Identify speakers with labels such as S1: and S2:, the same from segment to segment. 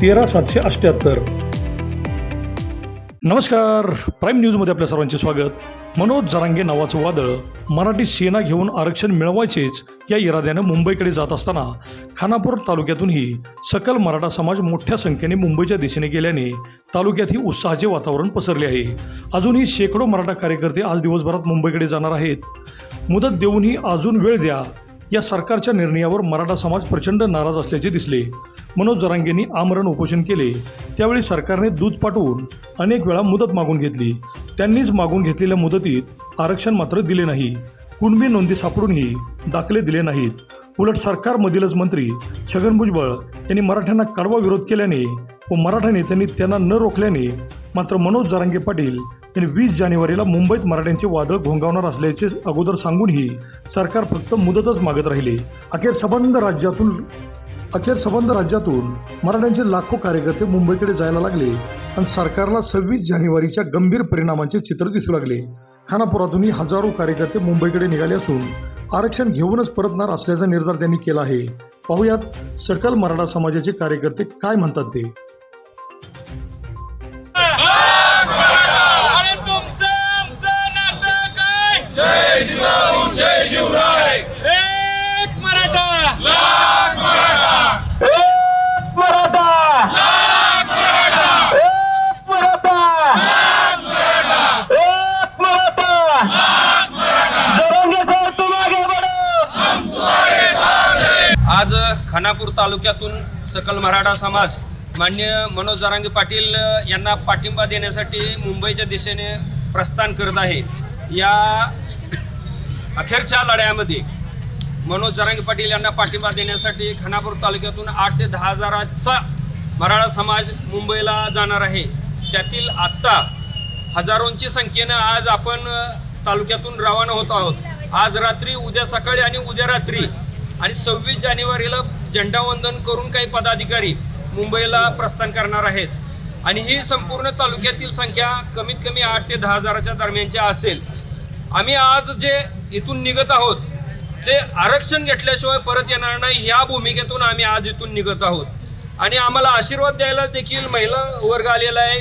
S1: तेरा सातशे अठ्ठ्याहत्तर नमस्कार प्राईम न्यूजमध्ये आपल्या सर्वांचे स्वागत. मनोज जरांगे नावाचं वादळ मराठी सेना घेऊन आरक्षण मिळवायचेच या इराद्यानं मुंबईकडे जात असताना खानापूर तालुक्यातूनही सकल मराठा समाज मोठ्या संख्येने मुंबईच्या दिशेने गेल्याने तालुक्यातही उत्साहाचे वातावरण पसरले आहे. अजूनही शेकडो मराठा कार्यकर्ते आज दिवसभरात मुंबईकडे जाणार आहेत. मुदत देऊनही अजून वेळ द्या या सरकारच्या निर्णयावर मराठा समाज प्रचंड नाराज असल्याचे दिसले. मनोज जरांगेंनी आमरण उपोषण केले. त्यावेळी सरकारने दूध पाठवून अनेक वेळा मुदत मागून घेतली. त्यांनीच मागून घेतलेल्या मुदतीत आरक्षण मात्र दिले नाही. कुणबी नोंदी सापडूनही दाखले दिले नाहीत. उलट सरकारमधीलच मंत्री छगन भुजबळ यांनी मराठ्यांना कडवा विरोध केल्याने व मराठा नेत्यांनी त्यांना न रोखल्याने मात्र मनोज जरांगे पाटील यांनी वीस जानेवारीला मुंबईत मराठ्यांचे वादळ घोंगावणार असल्याचे अगोदर सांगूनही सरकार फक्त मुदतच मागत राहिले. अखेर संबंध राज्यातून अखेर संबंध राज्यातून मराठ्यांचे लाखो कार्यकर्ते मुंबईकडे जायला लागले आणि सरकारला सव्वीस जानेवारीच्या गंभीर परिणामांचे चित्र दिसू लागले. खानापुरातूनही हजारो कार्यकर्ते मुंबईकडे निघाले असून आरक्षण घेऊनच परतणार असल्याचा निर्धार त्यांनी केला आहे. पाहुयात सकल मराठा समाजाचे कार्यकर्ते काय म्हणतात ते?
S2: आज खानापूर तालुक्यातून सकल मराठा समाज मान्य मनोज जारांगी पाटील यांना पाठिंबा देण्यासाठी मुंबईच्या दिशेने प्रस्थान करत आहे. या अखेरच्या लढ्यामध्ये मनोज जरांगे पाटील यांना पाठिंबा देण्यासाठी खानापूर तालुक्यातून आठ ते दहा हजाराचा मराठा समाज मुंबईला जाणार आहे. त्यातील आत्ता हजारोंची संख्येनं आज आपण तालुक्यातून रवाना होत आहोत. आज रात्री उद्या सकाळी आणि उद्या रात्री आणि सव्वीस जानेवारीला झेंडावंदन करून काही पदाधिकारी मुंबईला प्रस्थान करणार आहेत. आणि ही संपूर्ण तालुक्यातील संख्या कमीत कमी आठ ते दहा हजाराच्या दरम्यानची असेल. आम्ही आज जे इथून निघत आहोत ते आरक्षण घेतल्याशिवाय परत येणार नाही ह्या भूमिकेतून आम्ही आज इथून निघत आहोत. आणि आम्हाला आशीर्वाद द्यायला देखील महिला वर्ग आलेला आहे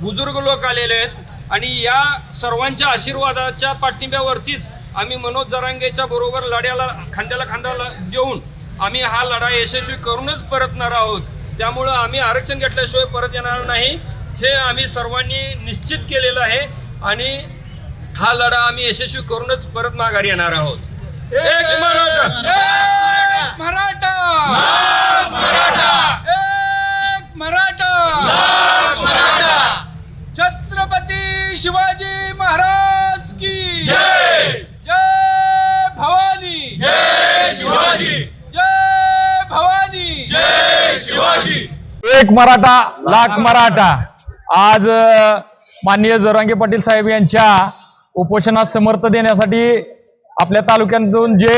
S2: बुजुर्ग लोक आलेले आहेत. आणि या सर्वांच्या आशीर्वादाच्या पाठिंब्यावरतीच आम्ही मनोज जरांगेच्या बरोबर लढ्याला खांद्याला खांदा ला- देऊन आम्ही हा लढा यशस्वी करूनच परतणार आहोत. त्यामुळं आम्ही आरक्षण घेतल्याशिवाय परत येणार नाही. हे आम्ही सर्वांनी निश्चित केलेलं आहे आणि हा लढा आम्ही यशस्वी करूनच परत माघारी येणार आहोत. एक मराठा.
S3: एक मराठा
S4: लाख मराठा. आज माननीय जरांगे पाटील साहेब यांच्या उपोषणात समर्थ देण्यासाठी आपल्या तालुक्यातून जे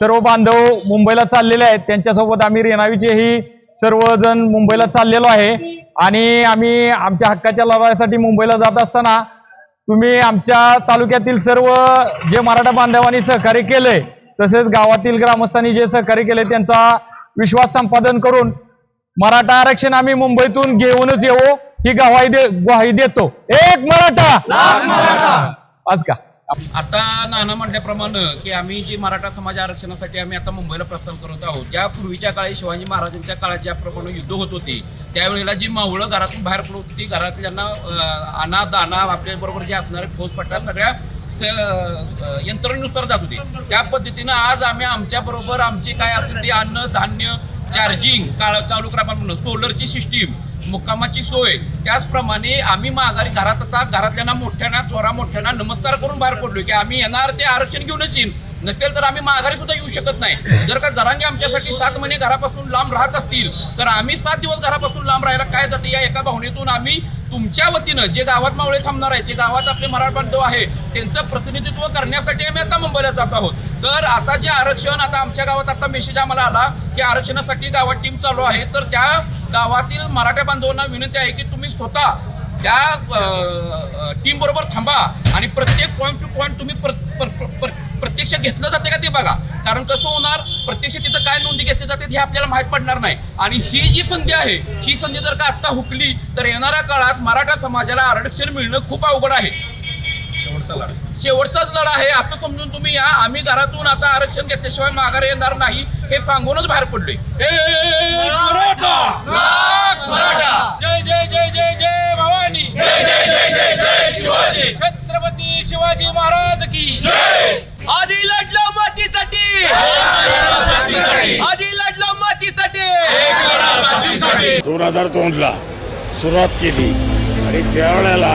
S4: सर्व बांधव मुंबईला चाललेले आहेत त्यांच्यासोबत आम्ही रेणावीचेही सर्वजण मुंबईला चाललेलो आहे. आणि आम्ही आमच्या हक्काच्या लढाईसाठी मुंबईला जात असताना तुम्ही आमच्या तालुक्यातील सर्व जे मराठा बांधवांनी सहकार्य केले तसेच गावातील ग्रामस्थांनी जे सहकार्य केले त्यांचा विश्वास संपादन करून मराठा आरक्षण आम्ही मुंबईतून घेऊनच येऊ. ही गवाही दे ग्वाही देतो. एक मराठा! आज का?
S5: आता नाना म्हणल्याप्रमाणे की आम्ही जी मराठा समाज आरक्षणासाठी आम्ही आता मुंबईला प्रस्ताव करत आहोत ज्या पूर्वीच्या काळी शिवाजी महाराजांच्या काळात ज्याप्रमाणे युद्ध होत होते त्यावेळेला जी मावळं घरातून बाहेर पडत होती घरातल्यांना अं, आणा दाना आपल्याबरोबर जे असणारे फौजपट्टा सगळ्या यंत्रणेनुसार जात होते. त्या पद्धतीनं आज आम्ही आमच्या बरोबर आमची काय असेल ते अन्न धान्य चार्जिंग काळ चालू करा म्हणून सोलरची सिस्टीम मुक्कामाची सोय. त्याचप्रमाणे आम्ही माघारी घरात आता घरातल्यांना मोठ्यांना चोरा मोठ्यांना नमस्कार करून बाहेर पडलो की आम्ही येणार ते आरक्षण घेऊनच येईन. नसेल तर आम्ही माघारी सुद्धा येऊ शकत नाही. जर का जरांगे आमच्यासाठी सात महिने घरापासून लांब राहत असतील तर आम्ही सात दिवस घरापासून लांब राहायला काय जाते या एका भावनेतून आम्ही तुमच्या वतीनं जे गावात मावळे थांबणार आहे जे गावात आपले मराठ बांधव आहे त्यांचं प्रतिनिधित्व करण्यासाठी आम्ही आता मुंबईला जात आहोत. तर आता जे आरक्षण आता आमच्या गावात आता मेसेज आम्हाला आला की आरक्षणासाठी गावात टीम चालू आहे. तर त्या गावातील मराठा बांधवांना विनंती आहे की तुम्ही स्वतः त्या टीम बरोबर थांबा आणि प्रत्येक पॉईंट टू पॉईंट तुम्ही प्र- प्र- प्र- प्र- प्रत्यक्ष घेतलं जाते का ते बघा. कारण कसं होणार प्रत्यक्ष तिथं काय नोंदी घेतली जाते हे आपल्याला माहीत पडणार नाही. आणि ही जी संधी आहे ही संधी जर का आत्ता हुकली तर येणाऱ्या काळात मराठा समाजाला आरक्षण मिळणं खूप अवघड आहे. शेवटचाच लढा आहे असं समजून तुम्ही या. आम्ही घरातून आता आरक्षण घेतल्याशिवाय माघारी येणार नाही हे सांगूनच बाहेर मराठा! जय जय जय जय जय भवानी! जय जय जय जय जय शिवाजी! छत्रपती शिवाजी महाराज की
S3: आधी लढलो मातीसाठी! आधी लढलो मातीसाठी.
S6: दोन हजार दोनला सुरुवात केली आणि त्यावेळेला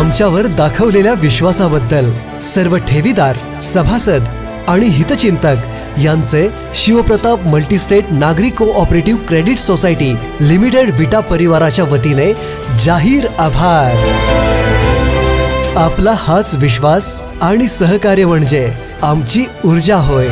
S7: आमच्यावर दाखवलेल्या विश्वासाबद्दल सर्व ठेवीदार सभासद आणि हितचिंतक यांचे शिवप्रताप मल्टीस्टेट नागरी cooperative credit society limited Vita परिवाराच्या वतीने जाहीर आभार. आपला हाच विश्वास आणि सहकार्य म्हणजे आमची ऊर्जा होय.